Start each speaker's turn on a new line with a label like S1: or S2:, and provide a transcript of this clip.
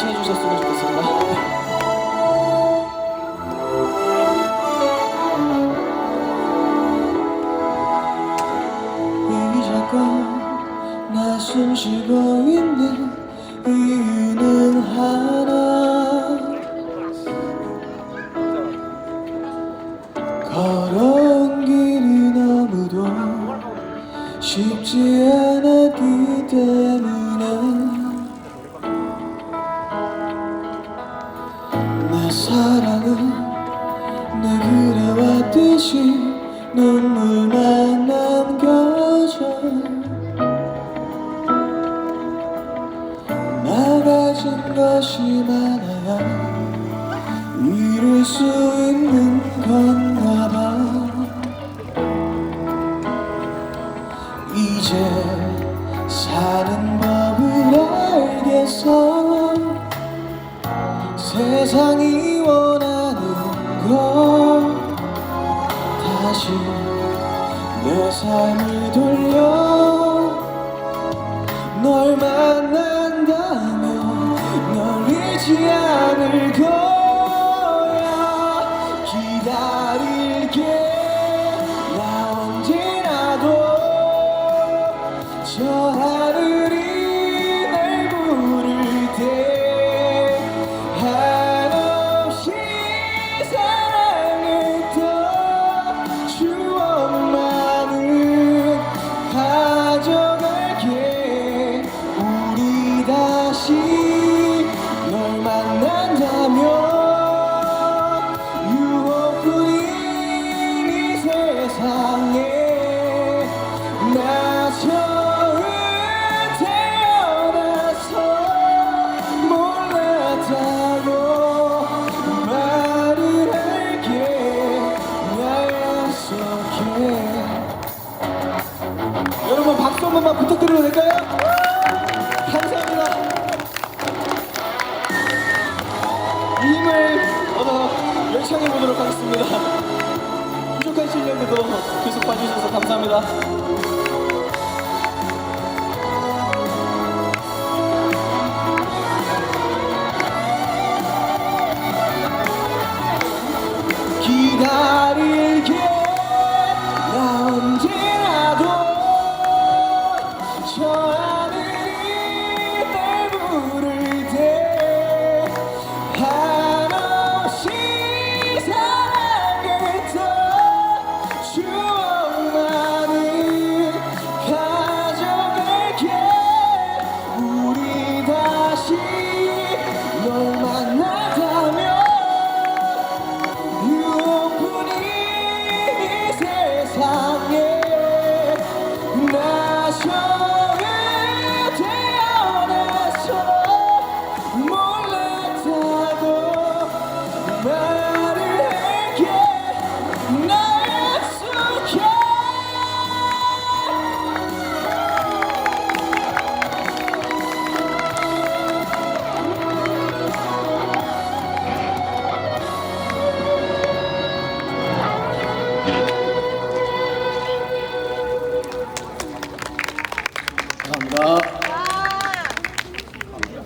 S1: 같이 해주셨으면 좋겠습니다. 나숨 쉬고 있는 이유는 하나 걸어온 길이 너무도 쉽지 않았기 때문에 사랑은 늘 그래왔듯이 눈물만 남겨져 막아진 것이 많아야 이룰 수 있는 건가 봐. 이제 사는 법을 알겠어 세상이 원하는 것 다시 내 삶을 돌려 널 만난다면 널 잊지 않을 거 번만 부탁드려도 될까요? 감사합니다. 힘을 얻어 열창해 보도록 하겠습니다. 부족한 실력에도 계속 봐주셔서 감사합니다 yeah.